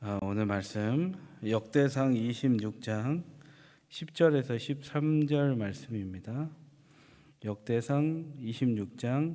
아, 오늘 말씀 역대상 26장 10절에서 13절 말씀입니다. 역대상 26장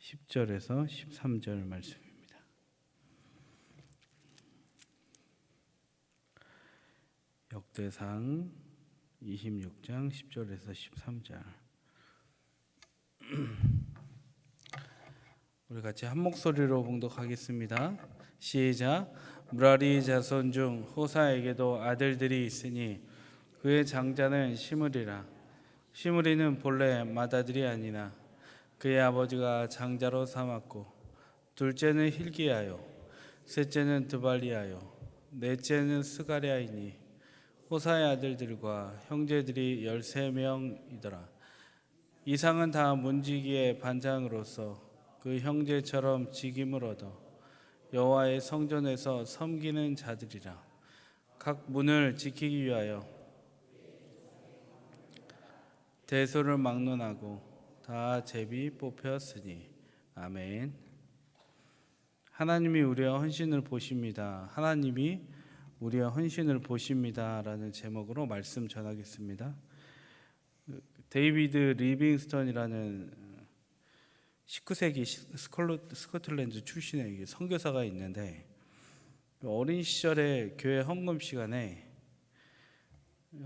10절에서 13절 말씀입니다. 역대상 26장 10절에서 13절 우리 같이 한 목소리로 봉독하겠습니다. 시작. 무라리 자손 중 호사에게도 아들들이 있으니 그의 장자는 시므리라. 시므리는 본래 맏아들이 아니나 그의 아버지가 장자로 삼았고 둘째는 힐기야요 셋째는 드발리야요 넷째는 스가랴이니 호사의 아들들과 형제들이 열세 명이더라. 이상은 다 문지기의 반장으로서 그 형제처럼 직임을 얻어 여호와의 성전에서 섬기는 자들이라 각 문을 지키기 위하여 대소를 막론하고 다 제비 뽑혔으니 아멘. 하나님이 우리의 헌신을 보십니다. 하나님이 우리의 헌신을 보십니다라는 제목으로 말씀 전하겠습니다. 데이비드 리빙스턴이라는 19세기 스콜로, 스코틀랜드 출신의 선교사가 있는데 어린 시절에 교회 헌금 시간에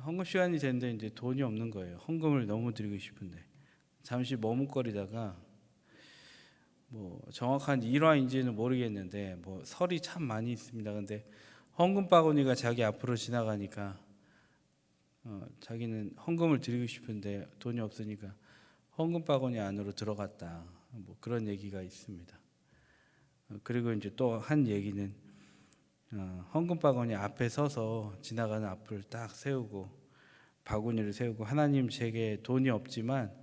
헌금 시간이 됐는데 이제 돈이 없는 거예요. 헌금을 너무 드리고 싶은데 잠시 머뭇거리다가 뭐 정확한 일화인지는 모르겠는데 뭐 설이 참 많이 있습니다. 근데 헌금 바구니가 자기 앞으로 지나가니까 어, 자기는 헌금을 드리고 싶은데 돈이 없으니까 헌금 바구니 안으로 들어갔다. 뭐 그런 얘기가 있습니다. 어, 그리고 이제 또 한 얘기는 어, 헌금 바구니 앞에 서서 지나가는 앞을 딱 세우고 바구니를 세우고 하나님 제게 돈이 없지만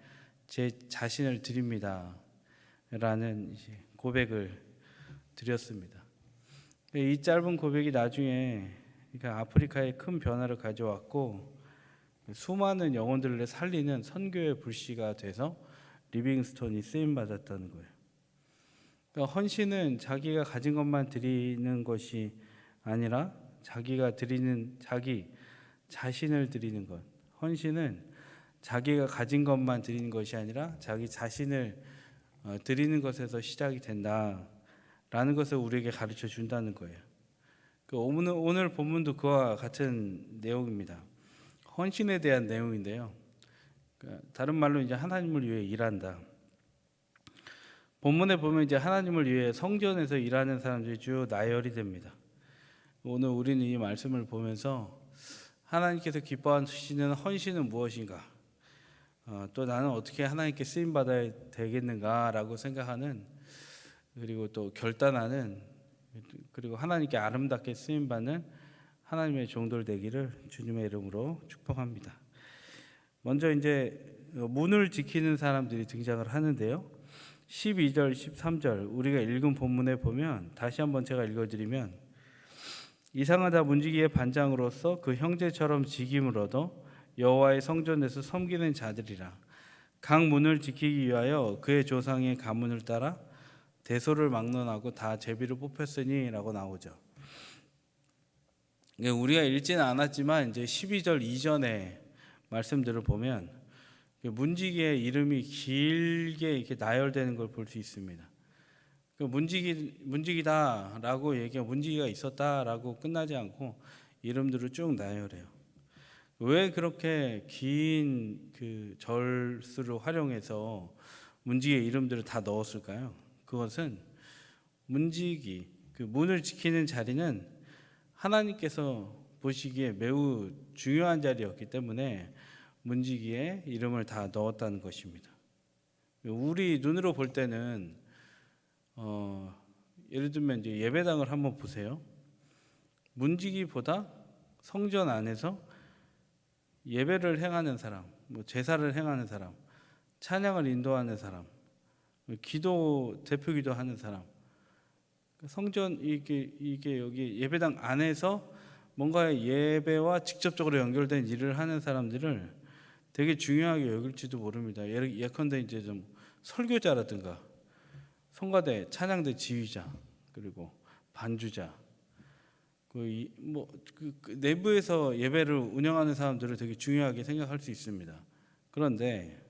제 자신을 드립니다. 라는 고백을 드렸습니다. 이 짧은 고백이 나중에 그러니까 아프리카에 큰 변화를 가져왔고 수많은 영혼들을 살리는 선교의 불씨가 돼서 리빙스톤이 쓰임 받았다는 거예요. 그러니까 헌신은 자기가 가진 것만 드리는 것이 아니라 자기가 드리는 자기 자신을 드리는 것. 헌신은 자기가 가진 것만 드리는 것이 아니라 자기 자신을 어, 드리는 것에서 시작이 된다라는 것을 우리에게 가르쳐 준다는 거예요. 그 오늘 오늘 본문도 그와 같은 내용입니다. 헌신에 대한 내용인데요. 그러니까 다른 말로 이제 하나님을 위해 일한다. 본문에 보면 이제 하나님을 위해 성전에서 일하는 사람들이 주요 나열이 됩니다. 오늘 우리는 이 말씀을 보면서 하나님께서 기뻐하시는 헌신은 무엇인가? 어, 또 나는 어떻게 하나님께 쓰임 받아야 되겠는가라고 생각하는 그리고 또 결단하는 그리고 하나님께 아름답게 쓰임 받는 하나님의 종들 되기를 주님의 이름으로 축복합니다. 먼저 이제 문을 지키는 사람들이 등장을 하는데요. 12절, 13절 우리가 읽은 본문에 보면 다시 한번 제가 읽어드리면 이상하다 문지기의 반장으로서 그 형제처럼 직임을 얻어 여호와의 성전에서 섬기는 자들이라 각 문을 지키기 위하여 그의 조상의 가문을 따라 대소를 막론하고 다 제비를 뽑혔으니라고 나오죠. 우리가 읽지는 않았지만 이제 12절 이전에 말씀들을 보면 문지기의 이름이 길게 이렇게 나열되는 걸 볼 수 있습니다. 그 문지기 문지기다라고 얘기하 문지기가 있었다라고 끝나지 않고 이름들을 쭉 나열해요. 왜 그렇게 긴 그 절수를 활용해서 문지기의 이름들을 다 넣었을까요? 그것은 문지기 그 문을 지키는 자리는 하나님께서 보시기에 매우 중요한 자리였기 때문에 문지기에 이름을 다 넣었다는 것입니다. 우리 눈으로 볼 때는 어, 예를 들면 이제 예배당을 한번 보세요. 문지기보다 성전 안에서 예배를 행하는 사람, 뭐 제사를 행하는 사람, 찬양을 인도하는 사람, 기도 대표 기도 하는 사람, 성전 이게 이게 여기 예배당 안에서 뭔가 예배와 직접적으로 연결된 일을 하는 사람들을 되게 중요하게 여길지도 모릅니다. 예컨대 이제 좀 설교자라든가 성가대 찬양대 지휘자 그리고 반주자 그뭐 그 내부에서 예배를 운영하는 사람들을 되게 중요하게 생각할 수 있습니다. 그런데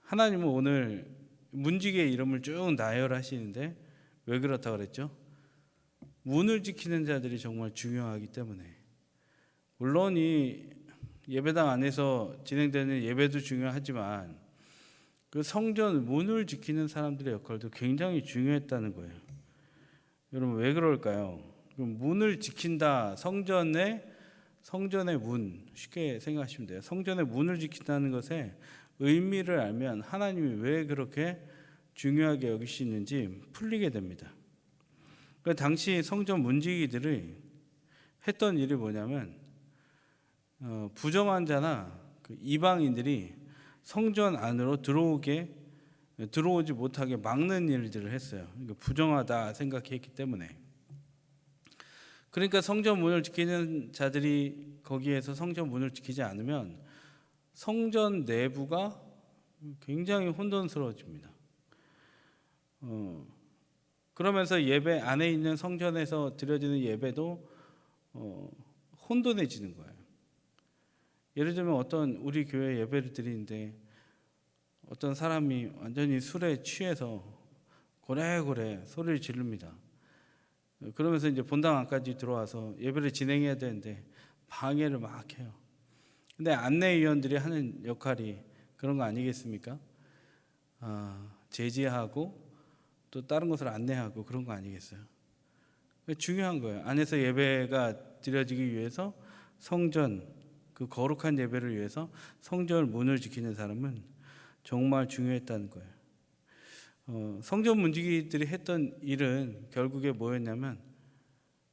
하나님은 오늘 문지기의 이름을 쭉 나열하시는데 왜 그렇다 그랬죠? 문을 지키는 자들이 정말 중요하기 때문에 물론 이 예배당 안에서 진행되는 예배도 중요하지만 그 성전 문을 지키는 사람들의 역할도 굉장히 중요했다는 거예요. 여러분 왜 그럴까요? 문을 지킨다 성전의 성전의 문 쉽게 생각하시면 돼요. 성전의 문을 지킨다는 것에 의미를 알면 하나님이 왜 그렇게 중요하게 여기시는지 풀리게 됩니다. 그 당시 성전 문지기들이 했던 일이 뭐냐면 어, 부정한 자나 그 이방인들이 성전 안으로 들어오게 들어오지 못하게 막는 일들을 했어요. 그러니까 부정하다 생각했기 때문에. 그러니까 성전 문을 지키는 자들이 거기에서 성전 문을 지키지 않으면 성전 내부가 굉장히 혼돈스러워집니다. 어, 그러면서 예배 안에 있는 성전에서 드려지는 예배도 어, 혼돈해지는 거예요. 예를 들면 어떤 우리 교회 예배를 드리는데 어떤 사람이 완전히 술에 취해서 고래고래 소리를 지릅니다. 그러면서 이제 본당 안까지 들어와서 예배를 진행해야 되는데 방해를 막 해요. 근데 안내위원들이 하는 역할이 그런 거 아니겠습니까? 아, 제지하고 또 다른 것을 안내하고 그런 거 아니겠어요? 중요한 거예요. 안에서 예배가 드려지기 위해서 성전 그 거룩한 예배를 위해서 성전 문을 지키는 사람은 정말 중요했다는 거예요. 어, 성전 문지기들이 했던 일은 결국에 뭐였냐면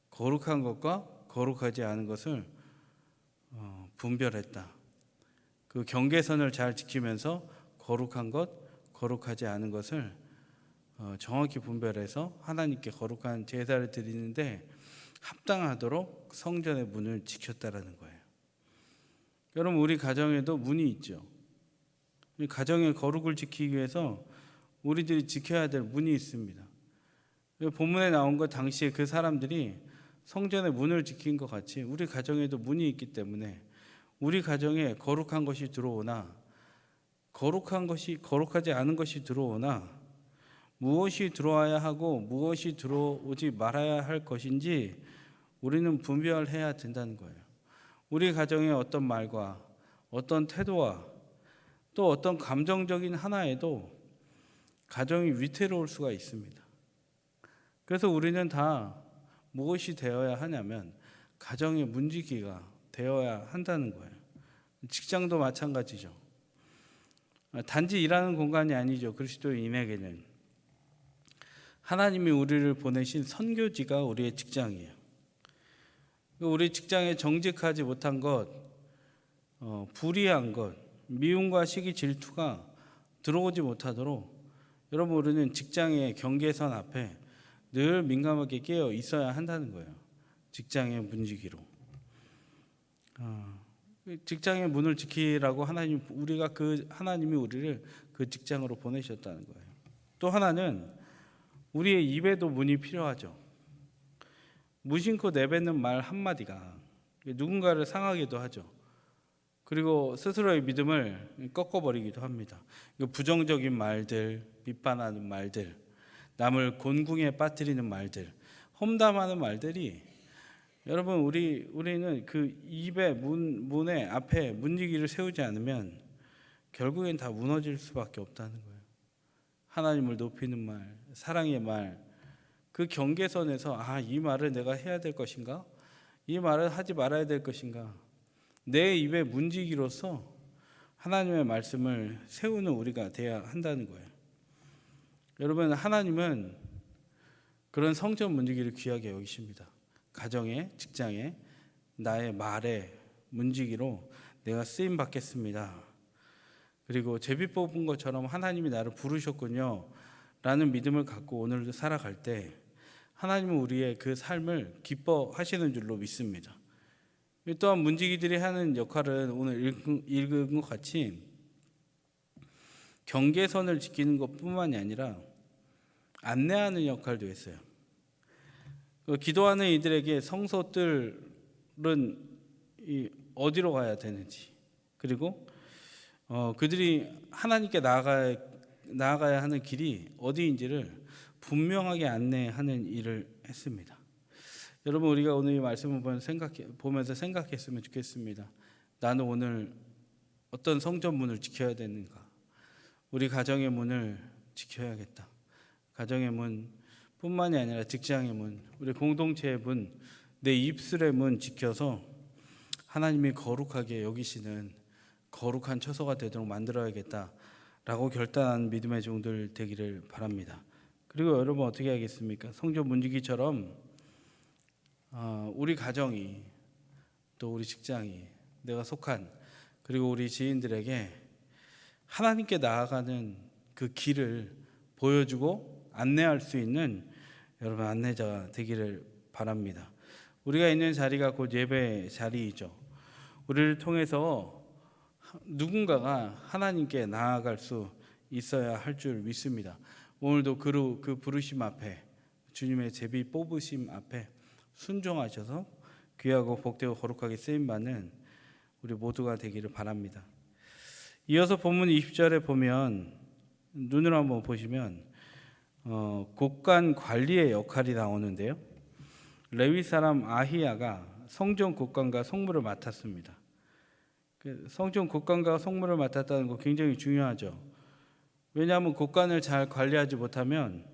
거룩한 것과 거룩하지 않은 것을 어, 분별했다. 그 경계선을 잘 지키면서 거룩한 것, 거룩하지 않은 것을 어, 정확히 분별해서 하나님께 거룩한 제사를 드리는데 합당하도록 성전의 문을 지켰다라는 거예요. 여러분 우리 가정에도 문이 있죠. 이 가정의 거룩을 지키기 위해서 우리들이 지켜야 될 문이 있습니다. 본문에 나온 것 당시에 그 사람들이 성전의 문을 지킨 것 같이 우리 가정에도 문이 있기 때문에 우리 가정에 거룩한 것이 들어오나 거룩한 것이 거룩하지 않은 것이 들어오나 무엇이 들어와야 하고 무엇이 들어오지 말아야 할 것인지 우리는 분별해야 된다는 거예요. 우리 가정의 어떤 말과 어떤 태도와 또 어떤 감정적인 하나에도 가정이 위태로울 수가 있습니다. 그래서 우리는 다 무엇이 되어야 하냐면 가정의 문지기가 되어야 한다는 거예요. 직장도 마찬가지죠. 단지 일하는 공간이 아니죠. 그리스도인에게는 하나님이 우리를 보내신 선교지가 우리의 직장이에요. 우리 직장에 정직하지 못한 것, 어, 불의한 것, 미움과 시기 질투가 들어오지 못하도록 여러분 우리는 직장의 경계선 앞에 늘 민감하게 깨어 있어야 한다는 거예요. 직장의 문지기로. 어, 직장의 문을 지키라고 하나님 우리가 그 하나님이 우리를 그 직장으로 보내셨다는 거예요. 또 하나는 우리의 입에도 문이 필요하죠. 무심코 내뱉는 말 한마디가 누군가를 상하기도 하죠. 그리고 스스로의 믿음을 꺾어버리기도 합니다. 부정적인 말들, 비판하는 말들, 남을 곤궁에 빠뜨리는 말들, 험담하는 말들이 여러분 우리 우리는 그 입의 문 문의 앞에 문지기를 세우지 않으면 결국엔 다 무너질 수밖에 없다는 거예요. 하나님을 높이는 말, 사랑의 말, 그 경계선에서 아, 이 말을 내가 해야 될 것인가? 이 말을 하지 말아야 될 것인가? 내 입의 문지기로서 하나님의 말씀을 세우는 우리가 돼야 한다는 거예요. 여러분, 하나님은 그런 성전 문지기를 귀하게 여기십니다. 가정에, 직장에, 나의 말에 문지기로 내가 쓰임 받겠습니다. 그리고 제비 뽑은 것처럼 하나님이 나를 부르셨군요. 라는 믿음을 갖고 오늘도 살아갈 때 하나님은 우리의 그 삶을 기뻐하시는 줄로 믿습니다. 또한 문지기들이 하는 역할은 오늘 읽은, 읽은 것 같이 경계선을 지키는 것뿐만이 아니라 안내하는 역할도 했어요. 그 기도하는 이들에게 성소들은 이 어디로 가야 되는지 그리고 어, 그들이 하나님께 나아가 나아가야 하는 길이 어디인지를 분명하게 안내하는 일을 했습니다. 여러분 우리가 오늘 이 말씀을 생각해, 보면서 생각했으면 좋겠습니다. 나는 오늘 어떤 성전 문을 지켜야 되는가? 우리 가정의 문을 지켜야겠다. 가정의 문뿐만이 아니라 직장의 문, 우리 공동체의 문, 내 입술의 문 지켜서 하나님이 거룩하게 여기시는 거룩한 처소가 되도록 만들어야겠다라고 결단한 믿음의 종들 되기를 바랍니다. 그리고 여러분 어떻게 하겠습니까? 성전 문지기처럼 어, 우리 가정이 또 우리 직장이 내가 속한 그리고 우리 지인들에게 하나님께 나아가는 그 길을 보여주고 안내할 수 있는 여러분 안내자가 되기를 바랍니다. 우리가 있는 자리가 곧 예배 자리이죠. 우리를 통해서 누군가가 하나님께 나아갈 수 있어야 할 줄 믿습니다. 오늘도 그, 그 부르심 앞에 주님의 제비 뽑으심 앞에 순종하셔서 귀하고 복되고 거룩하게 쓰임 받는 우리 모두가 되기를 바랍니다. 이어서 본문 20절에 보면 눈으로 한번 보시면 어, 곳간 관리의 역할이 나오는데요. 레위 사람 아히야가 성전 곳간과 성물을 맡았습니다. 그 성전 곳간과 성물을 맡았다는 거 굉장히 중요하죠. 왜냐하면 곳간을 잘 관리하지 못하면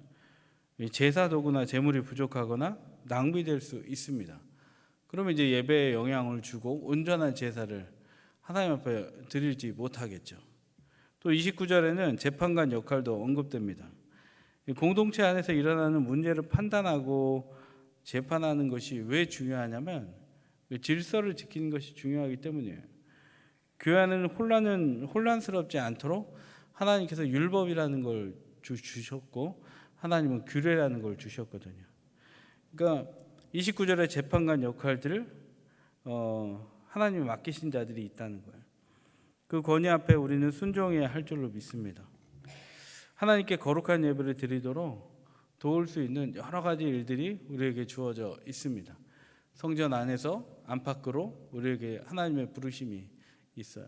제사 도구나 재물이 부족하거나 낭비될 수 있습니다. 그러면 이제 예배에 영향을 주고 온전한 제사를 하나님 앞에 드리지 못하겠죠. 또 29절에는 재판관 역할도 언급됩니다. 공동체 안에서 일어나는 문제를 판단하고 재판하는 것이 왜 중요하냐면 질서를 지키는 것이 중요하기 때문이에요. 교회 안은 혼란은 혼란스럽지 않도록 하나님께서 율법이라는 걸 주, 주셨고 하나님은 규례라는 걸 주셨거든요. 그러니까 29절의 재판관 역할들을 어, 하나님이 맡기신 자들이 있다는 거예요. 그 권위 앞에 우리는 순종해야 할 줄로 믿습니다. 하나님께 거룩한 예배를 드리도록 도울 수 있는 여러 가지 일들이 우리에게 주어져 있습니다. 성전 안에서 안팎으로 우리에게 하나님의 부르심이 있어요.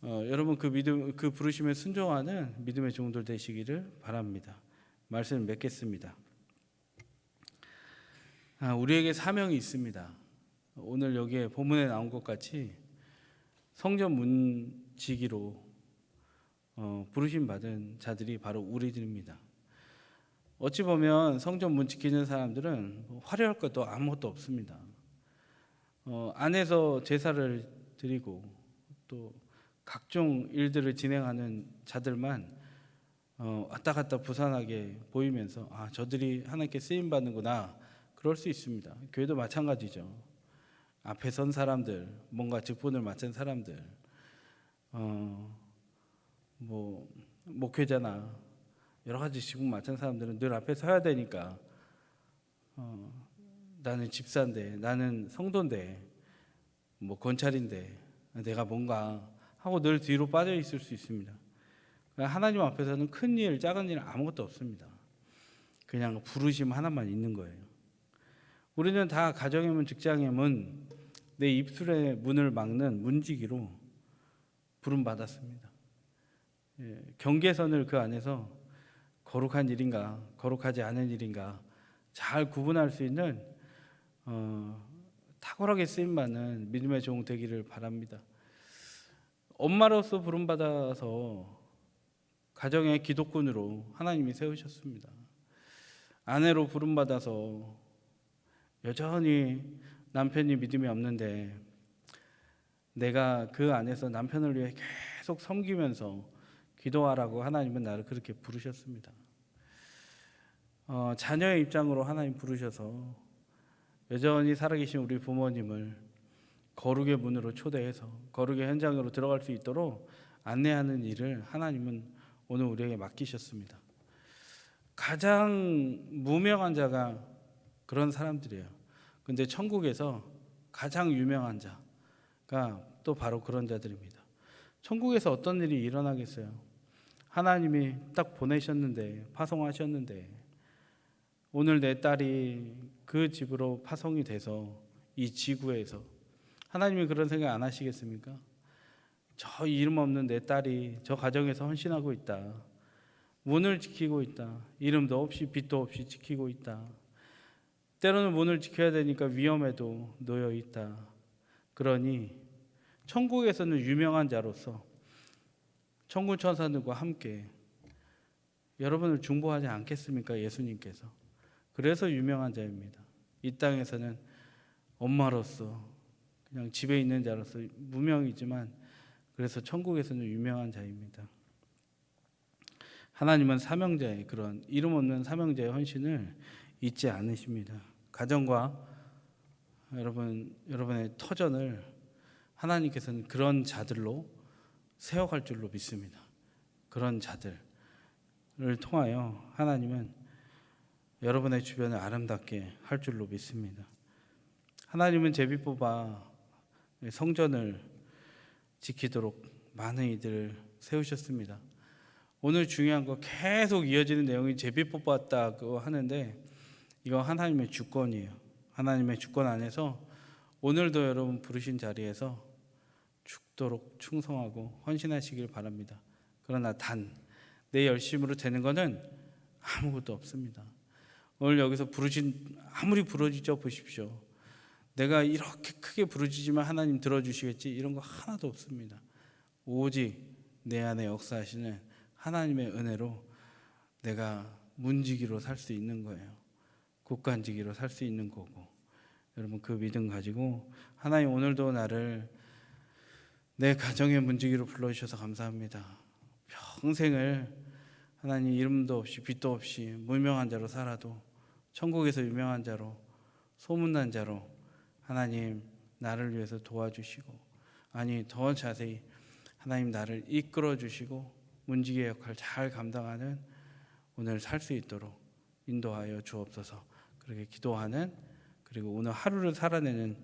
어, 여러분 그 믿음 그 부르심에 순종하는 믿음의 종들 되시기를 바랍니다. 말씀 맺겠습니다. 아, 우리에게 사명이 있습니다. 오늘 여기에 본문에 나온 것 같이 성전 문지기로 어, 부르심 받은 자들이 바로 우리들입니다. 어찌 보면 성전 문 지키는 사람들은 화려할 것도 아무것도 없습니다. 어, 안에서 제사를 드리고 또 각종 일들을 진행하는 자들만 어, 왔다 갔다 부산하게 보이면서 아 저들이 하나님께 쓰임 받는구나 그럴 수 있습니다. 교회도 마찬가지죠. 앞에 선 사람들, 뭔가 직분을 맡은 사람들, 어, 뭐 목회자나 여러 가지 직분 맡은 사람들은 늘 앞에 서야 되니까 어, 나는 집사인데, 나는 성도인데, 뭐 건찰인데, 내가 뭔가 하고 늘 뒤로 빠져 있을 수 있습니다. 그러니까 하나님 앞에서는 큰 일, 작은 일 아무것도 없습니다. 그냥 부르심 하나만 있는 거예요. 우리는 다 가정의 문, 직장의 문, 내 입술의 문을 막는 문지기로 부름 받았습니다. 예, 경계선을 그 안에서 거룩한 일인가, 거룩하지 않은 일인가 잘 구분할 수 있는 어, 탁월하게 쓰임 받는 믿음의 종 되기를 바랍니다. 엄마로서 부름 받아서 가정의 기독군으로 하나님이 세우셨습니다. 아내로 부름 받아서 여전히 남편이 믿음이 없는데 내가 그 안에서 남편을 위해 계속 섬기면서 기도하라고 하나님은 나를 그렇게 부르셨습니다. 어, 자녀의 입장으로 하나님 부르셔서 여전히 살아계신 우리 부모님을 거룩의 문으로 초대해서 거룩의 현장으로 들어갈 수 있도록 안내하는 일을 하나님은 오늘 우리에게 맡기셨습니다. 가장 무명한 자가 그런 사람들이에요. 근데 천국에서 가장 유명한 자가 또 바로 그런 자들입니다. 천국에서 어떤 일이 일어나겠어요? 하나님이 딱 보내셨는데, 파송하셨는데, 오늘 내 딸이 그 집으로 파송이 돼서 이 지구에서 하나님이 그런 생각 안 하시겠습니까? 저 이름 없는 내 딸이 저 가정에서 헌신하고 있다. 문을 지키고 있다. 이름도 없이 빛도 없이 지키고 있다. 때로는 문을 지켜야 되니까 위험에도 놓여 있다. 그러니 천국에서는 유명한 자로서 천군 천사들과 함께 여러분을 중보하지 않겠습니까? 예수님께서. 그래서 유명한 자입니다. 이 땅에서는 엄마로서 그냥 집에 있는 자로서 무명이지만 그래서 천국에서는 유명한 자입니다. 하나님은 사명자의 그런 이름 없는 사명자의 헌신을 잊지 않으십니다. 가정과 여러분 여러분의 터전을 하나님께서는 그런 자들로 세워갈 줄로 믿습니다. 그런 자들을 통하여 하나님은 여러분의 주변을 아름답게 할 줄로 믿습니다. 하나님은 제비 뽑아 성전을 지키도록 많은 이들을 세우셨습니다. 오늘 중요한 거 계속 이어지는 내용이 제비 뽑았다고 하는데 이거 하나님의 주권이에요. 하나님의 주권 안에서 오늘도 여러분 부르신 자리에서 죽도록 충성하고 헌신하시길 바랍니다. 그러나 단 내 열심으로 되는 거는 아무것도 없습니다. 오늘 여기서 부르신 아무리 부러지져 보십시오. 내가 이렇게 크게 부르짖으면 하나님 들어주시겠지 이런 거 하나도 없습니다. 오직 내 안에 역사하시는 하나님의 은혜로 내가 문지기로 살 수 있는 거예요. 국간지기로 살 수 있는 거고 여러분 그 믿음 가지고 하나님 오늘도 나를 내 가정의 문지기로 불러주셔서 감사합니다. 평생을 하나님 이름도 없이 빛도 없이 무명한 자로 살아도 천국에서 유명한 자로 소문난 자로 하나님 나를 위해서 도와주시고 아니 더 자세히 하나님 나를 이끌어 주시고 문지기의 역할 잘 감당하는 오늘 살 수 있도록 인도하여 주옵소서. 그렇게 기도하는 그리고 오늘 하루를 살아내는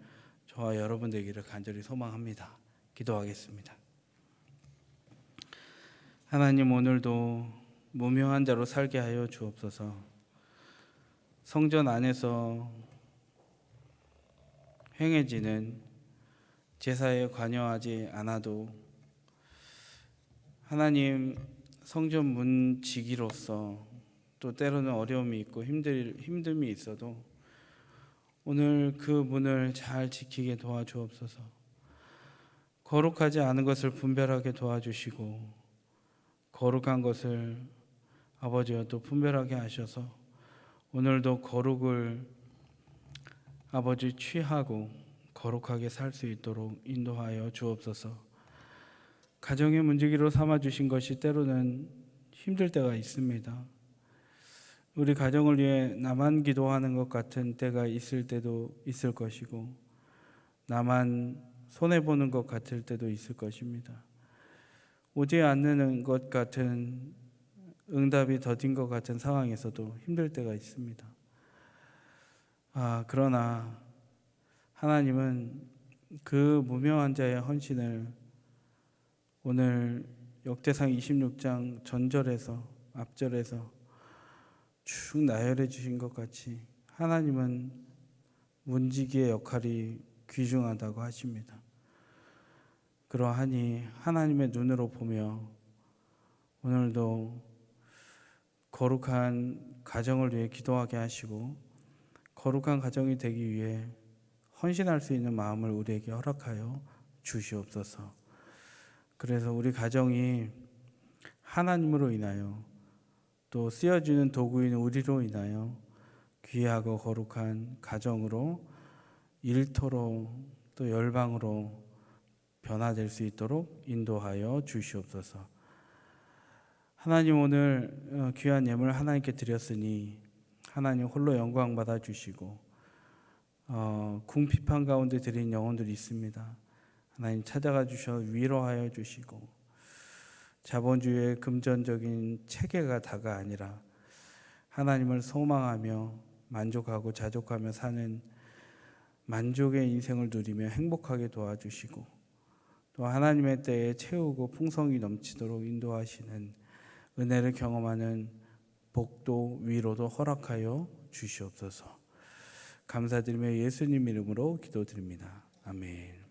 저와 여러분 되기를 간절히 소망합니다. 기도하겠습니다. 하나님 오늘도 무명한 자로 살게 하여 주옵소서. 성전 안에서 행해지는 제사에 관여하지 않아도 하나님 성전 문지기로서 또 때로는 어려움이 있고 힘들 힘듦이 있어도 오늘 그 문을 잘 지키게 도와주옵소서. 거룩하지 않은 것을 분별하게 도와주시고 거룩한 것을 아버지와 또 분별하게 하셔서 오늘도 거룩을 아버지 취하고 거룩하게 살 수 있도록 인도하여 주옵소서. 가정의 문지기로 삼아 주신 것이 때로는 힘들 때가 있습니다. 우리 가정을 위해 나만 기도하는 것 같은 때가 있을 때도 있을 것이고 나만 손해 보는 것 같을 때도 있을 것입니다. 오지 않는 것 같은 응답이 더딘 것 같은 상황에서도 힘들 때가 있습니다. 아, 그러나 하나님은 그 무명한 자의 헌신을 오늘 역대상 26장 전절에서 앞절에서 쭉 나열해 주신 것 같이 하나님은 문지기의 역할이 귀중하다고 하십니다. 그러하니 하나님의 눈으로 보며 오늘도 거룩한 가정을 위해 기도하게 하시고 거룩한 가정이 되기 위해 헌신할 수 있는 마음을 우리에게 허락하여 주시옵소서. 그래서 우리 가정이 하나님으로 인하여 또 쓰여지는 도구인 우리로 인하여 귀하고 거룩한 가정으로 일터로 또 열방으로 변화될 수 있도록 인도하여 주시옵소서. 하나님 오늘 어, 귀한 예물 하나님께 드렸으니 하나님 홀로 영광 받아 주시고 어, 궁핍한 가운데 드린 영혼들이 있습니다. 하나님 찾아가 주셔 위로하여 주시고 자본주의의 금전적인 체계가 다가 아니라 하나님을 소망하며 만족하고 자족하며 사는 만족의 인생을 누리며 행복하게 도와주시고 또 하나님의 때에 채우고 풍성이 넘치도록 인도하시는 은혜를 경험하는 복도 위로도 허락하여 주시옵소서. 감사드리며 예수님 이름으로 기도드립니다. 아멘.